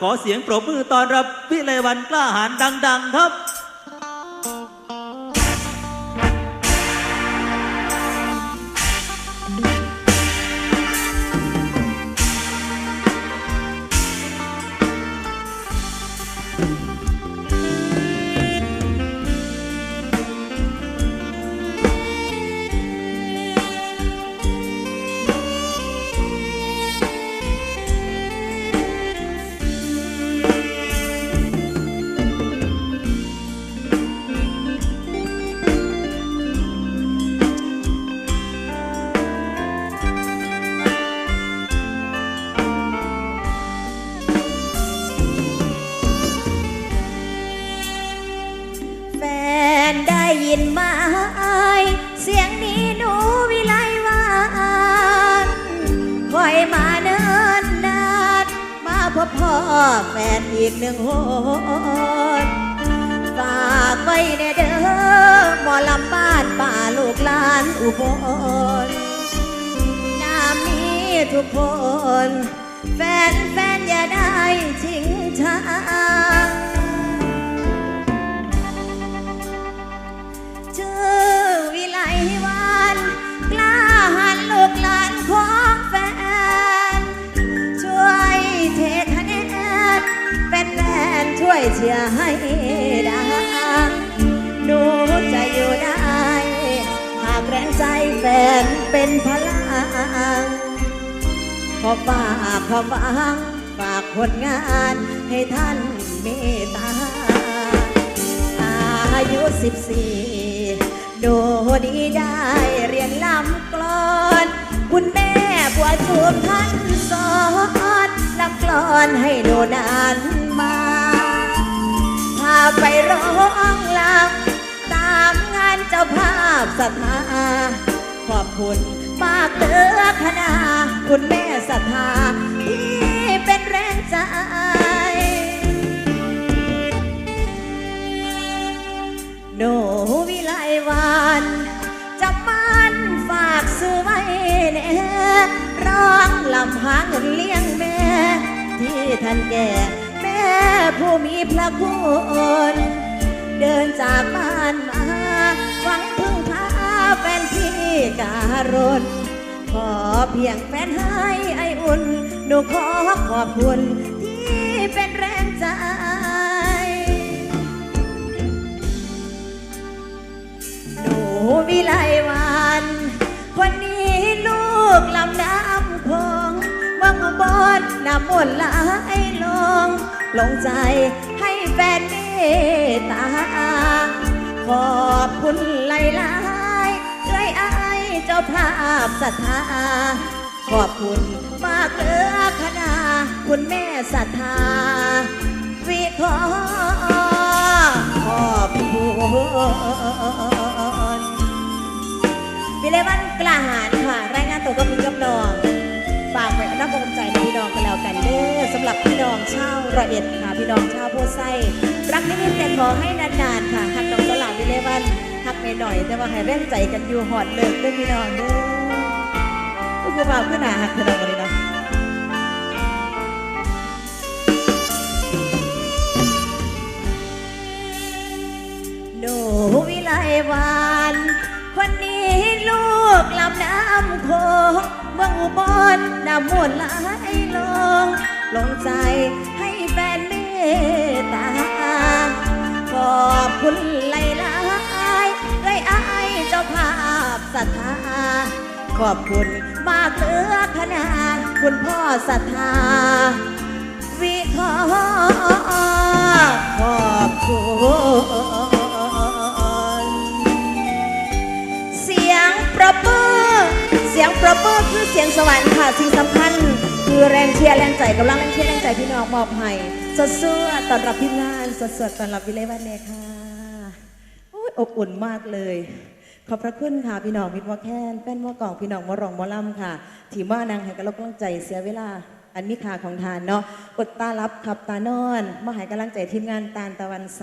ขอเสียงปรบมือตอนรับวิไลวันกล้าหาญดัง ๆ ครับ มาเนินนานมาพบพ่อแฟนอีกหนึ่งหนฝากไว้ในเด้อหมอลำบ้านป่าลูกลานอุบลน้ำนี้ทุกคน แฟนแฟนอย่าได้ทิ้งทาง ชียร์ให้ดังหนูจะอยู่ได้ หากแรงใจแฟนเป็นพลัง ขอฝากความหวังฝากผลงานให้ท่านเมตตา อายุสิบสี่ดูดีได้เรียนลำกลอน คุณแม่ปวดจูบท่านสอนลำกลอนให้หนูนาน ไปร้องลำตามงานเจ้าภาพศรัทธาขอบคุณมากเลือคณะคุณแม่ศรัทธาที่เป็นแรงใจหนูวิไลวันจะมันฝากซื้อไว้เน่ร้องลำหาเงินเลี้ยงแม่ ที่ท่านแก่ ผู้มีพระคุณเดินจากบ้านมา หวังพึ่งพาแฟนพี่การุณขอเพียงแฟนให้ไออุ่น หนูขอขอบคุณที่เป็นแรงใจหนูวิไลวันคนนี้ลูกลำน้ำคงวังบนน้ำมนต์ไหลลง ลงใจให้แฟนเมตตา ขอบคุณหลายๆด้วยไอ้ายเจ้าภาพศรัทธา ขอบคุณมากเลือคณะคุณแม่ศรัทธา วิขอขอบคุณ น้องชาวระเอ็ดค่ะ พี่น้องชาวโพไซรักนิดๆแต่ขอให้นานๆค่ะหักน้องสลาวิเลวันหักเมหน่อย แต่ว่าให้แร่งใจกันอยู่หอดเลิกเด้อพี่น้องเด้อก็คือบ่าวขึ้นหนาหักเธอเราเลยเนาะหนูวิไลวันคนนี้ลูกลำน้ำโขงเมืองอุบลน้ำมนต์ไหลลง ลงใจให้แฟนเมตตา ขอบคุณหลายๆด้วยไอ้ายเจ้าภาพศรัทธา ขอบคุณมากเหลือคณะคุณพ่อศรัทธา วิขอขอบคุณเสียงประเบิดเสียงประเบิดคือเสียงสวรรค์ค่ะสิ่งสำคัญ คือแรงเชียร์แรงใจกำลังแรงเชียร์แรงใจพี่น้องมอบให้สดๆต้อนรับพี่งานสดๆต้อนรับวิเลวันเนค่ะโอ้ยอบอุ่นมากเลย ขอบพระคุณค่ะพี่น้องมิตรว่าแค้นแป้นว่ากล่องพี่น้องมารองมอลำค่ะทีมว่านางให้กำลังใจเสียเวลาอันมีค่าของทานเนาะอดตารับขับตานอนมาให้กำลังใจทีมงานตาลตะวันใส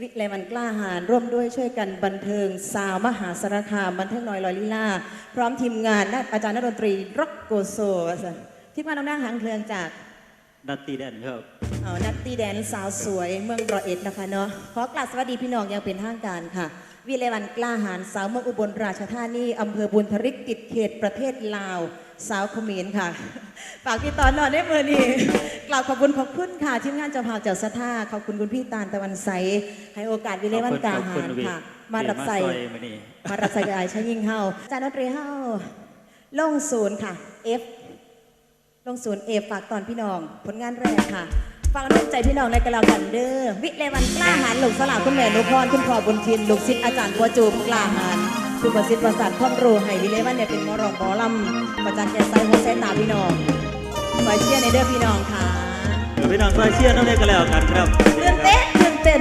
วิไลวันกล้าหาญร่วมด้วยช่วยกันบันเทิง สาวมหาสารคามบันเทิงน้อยลอยลีลา พร้อมทีมงานอาจารย์นักดนตรีร็อกโกโซ ทีมงานน้ำนางหางเครืองจากนัตตีแดนครับเอานัตตี้แดนสาวสวยเมืองร้อยเอ็ดนะคะเนาะขอกราบสวัสดีพี่น้องอย่างเป็นทางการค่ะ วิเลวันกล้าหาญสาวเมืองอุบลราชธานีอำเภอบุญทริกติดเขตประเทศลาว สาวเขมรค่ะ ฝากพี่ตอนนอนได้เมื่อนี้กล่าวขอบคุณขอบคุณค่ะทีมงานเจ้าภาพเจ้าสถาขอบคุณคุณพี่ตาลตะวันใสให้โอกาสวิเลวันกล้าหาญค่ะ มารับใส่มาซอยมานี่มารับสายใช้ยิงเฮาจานดนตรีเฮาลงศูนย์ค่ะ F ลงศูนย์ F ฝากตอนพี่น้อง ผลงานแรกค่ะ ฟังร่วมใจพี่น้องในกระลากันเด้อวิเลวันกล้าหาญลูกสลาคุณแม่นุพรคุณพ่อบุญทินลูกศิษย์อาจารย์บัวจูบกล้าหาญคุณประสิทธิ์ประสานความรู้ให้วิเลวันเนี่ยเป็นหมอรองหมอลำประจันแก่ไซหัวเส้นตาพี่น้องคอยเชียร์ในเด้อพี่น้องค่ะเดี๋ยวพี่น้องซอยเชียร์น้องเล็กกันแล้วกันครับตื่นเต้นตื่นเต้น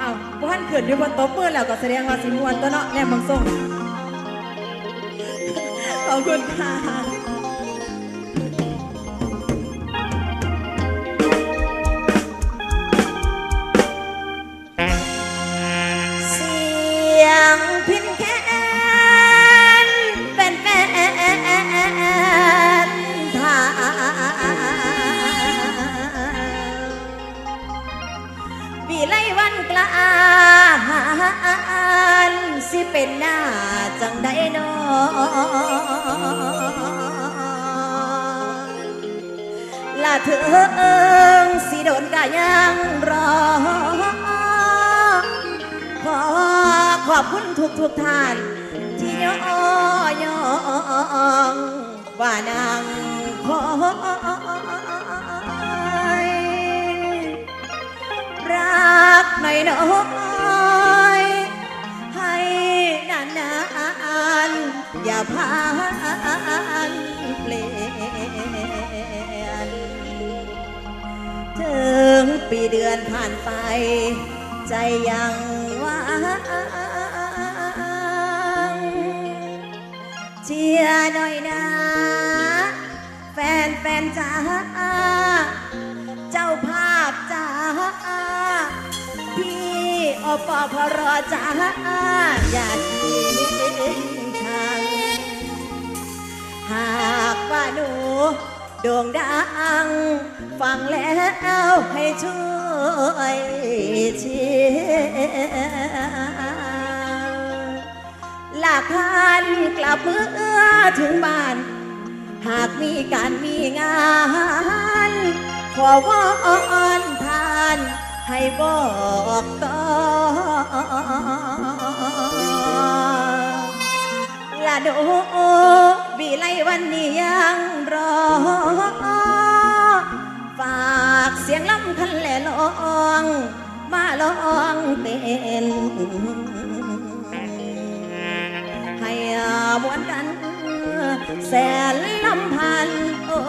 อ้าวบ้านเกิดอยู่บนโต๊ะเปื้อนแล้วก็แสดงว่าสิมวนตัวเนาะแนมบางส่งข อบคุณค่ะเสียงพินแคนเป็นแฟนทางวิไลวันกลางสิเป็นนาจังได้นอ ละเถิงสิโดนกะยังรอ ขอขอบคุณทุกทุกท่าน ที่ย่อยองว่านางคอยรักหน่อยน้อยให้นานาน อย่าพานเปลี่ยนถึงปีเดือนผ่านไป ใจยังว่างเชียร์หน่อยนะแฟนแฟนจ้าเจ้าภาพจ้าพี่อปพรอจ้าอย่าทิ้งากว่าหนูโด่งดัง ฟังแล้วให้ช่วยเชียร์หลากทันกลับเมื่อถึงบ้าน หากมีการมีงาน ขอวอนทานให้บอกต่อ ละโดวิไลวันนี้ยังรอ ฝากเสียงลำคันแหล่ลอง มาลองเต้นให้มวนกันแสนลำพัน โอ้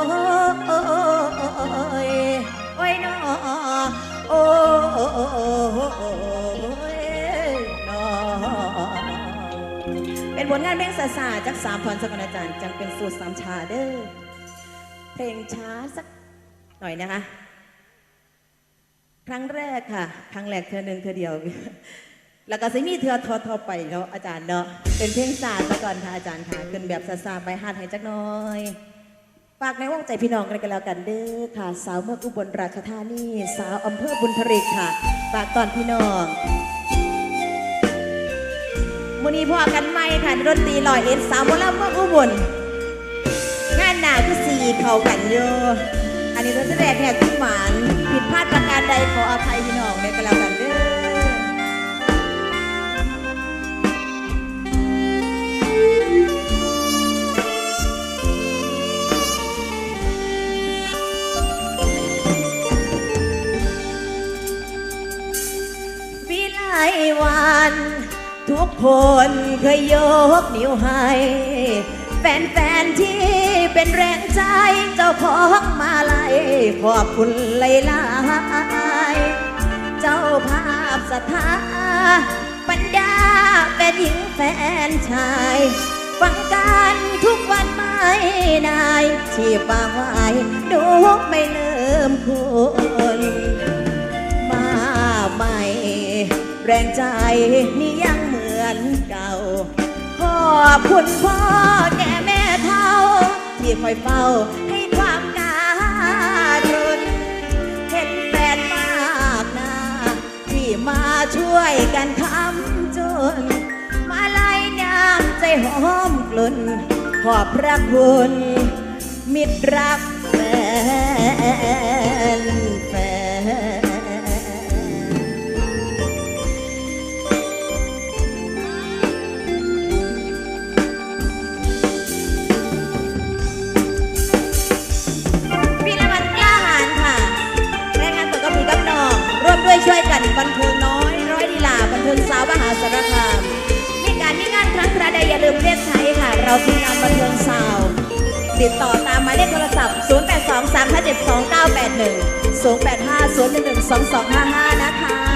ย โอ้ยนอโอ้ เป็นผลงานเพลงสาสาจากสามพรสกลอาจารย์จังเป็นสูตรสามชาเด้อเพลงช้าสักหน่อยนะคะ ครั้งแรกค่ะ ครั้งแรกเธอหนึ่งเธอเดียว แล้วก็สิมีเธอทอทอไปเนาะอาจารย์เนาะเป็นเพลงศาสก่อนค่ะอาจารย์ค่ะขึ้นแบบซาซาไปฮาดให้จักหน้อยฝากในวงใจพี่น้องกันกันแล้วกันเด้อค่ะ สาวเมืองอุบลราชธานี สาวอำเภอบุญทริกค่ะฝากตอนพี่น้อง มูนีพ่อกันไหมค่ะดนตรีลอยเอ็นสามโมลำเมืองอุบลงานหนาคือสี่เข้ากันอยู่อันนี้รถแรกแหกขึ้หวานผิดพลาดประการใดขออภัยพี่น้องในกันแล้วกันเด้อวิไลวัน ทุกคนเคยยกนิ้วให้ แฟนๆที่เป็นแรงใจเจ้าของมาลัยขอบคุณหลายๆเจ้าภาพศรัทธาปัญญาเป็นหญิงแฟนชายฟังกันทุกวันไม่นายที่ฟังไว้ดูไม่เริ่มคุณมาใหม่ แรงใจนี่ยัง อนเก่าขอบคุณพ่อแก่แม่เท่า ที่คอยเฝ้าให้ความการุณเห็นแฟนมากหนาที่มาช่วยกันทำจน มาลายน้ำใจหอมกลุ่นขอบพระคุณ มิตรรักแฟน เราทีมงานบันเทิงสาวติดต่อตามหมายเลขโทรศัพท์ 0 8 2 3 5 7 2 9 8 1 0 8 5 0 1 1 2 2 5 5 นะคะ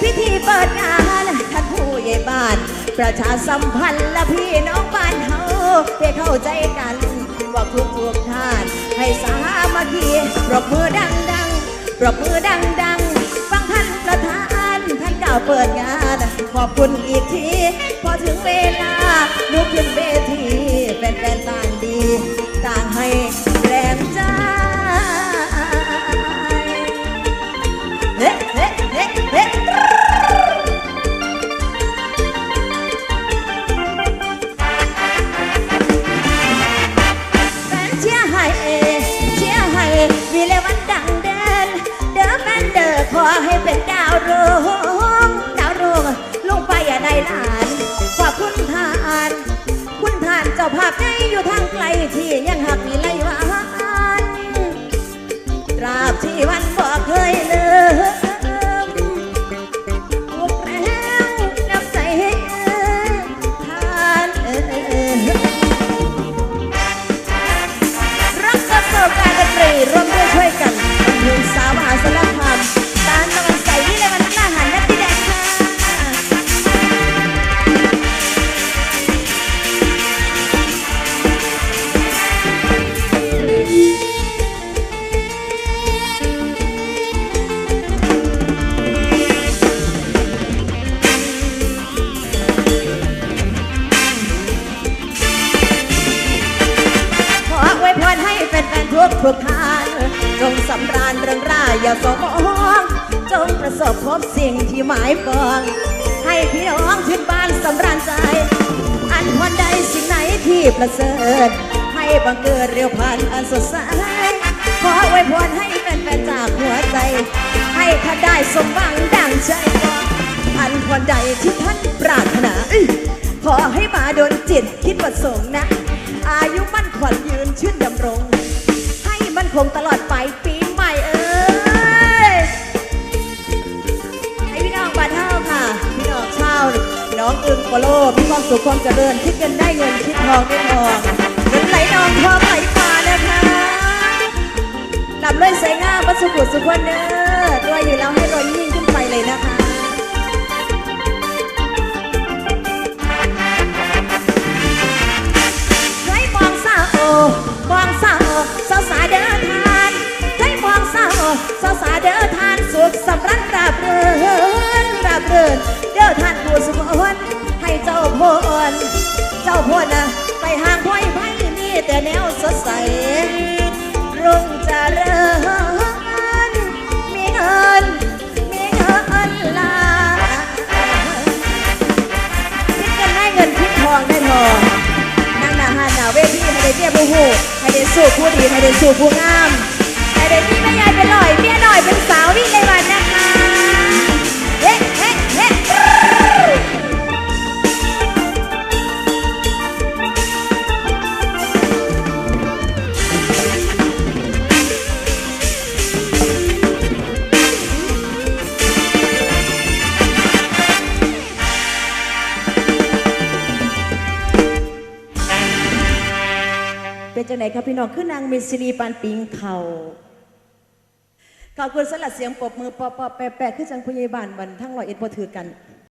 พิธีเปิดงานท่านผู้ใหญ่บ้าน ประชาสัมพันธ์และพี่น้องบ้านเฮาได้เข้าใจกัน ว่าทุกทุกท่าน ให้สามัคคีปรบมือดังดังปรบมือดังดังฟังท่านประธานท่านกล่าวเปิดงาน ขอบคุณอีกที พอถึงเวลาลุกขึ้นเวทีแฟนๆต่างดี ต่างให้แรงใจากใจอยู่ทางไกลที่ยังหักมีไรวานตราบที่วันบอกเคยลืายปอง ให้พี่น้องถึงบ้านสำราญใจ อันวันใดสิ่งไหนที่ประเสริฐ ให้บังเกิดเร็วพันอันสดใส ขออวยพรให้แฟนๆจากหัวใจ ให้ท่านได้สมหวังดังใจปองอันวันใดที่ท่านปรารถนาขอให้มาโดนจิตคิดประสงค์นะ อายุมั่นขวัญยืนชื่นดำรง ให้มันคงตลอดไปปี องอึงโปโลมีความสุขความเจริญคิดเงินได้เงินคิดทองได้ทองเงินไหลนองทองไหลมานะคะลำเลยสวยงามวัสดุสุขวันเนอร์รวยอยู่แล้วให้รวยยิ่งขึ้นไปเลยนะคะใช้มองสาวมองสาวสาวสาเดินทานใช้มองสาวสาวสาเดินทานสุขสำรันราบเรือ บเรือนเดินทานผู้สุขนให้เจ้าพลเจ้าพลนะไปห่างพ้อยไพ่มีแต่แนวสดใสรุ่งเริญมีเงินมีเงินลาคิดกันได้เงินคิดทองได้ทองนั่งหน้าหาหน้าเวทีให้ได้เบี้ยบูหูให้ได้สู้ผู้ดีให้ได้สู้ผู้งามให้ได้พี่แม่ยายเป็นหน่อยเบี้ยหน่อยเป็นสาววิ่งเลยวันนะ ครับพี่น้องคือนางมิสซิรีปานปิงเขาขอบคุณสลัดเสียงปรบมือปอปอแปะแปะคือจังพยาบาลบันทั้งรอยเอ็ดบ่ถือกัน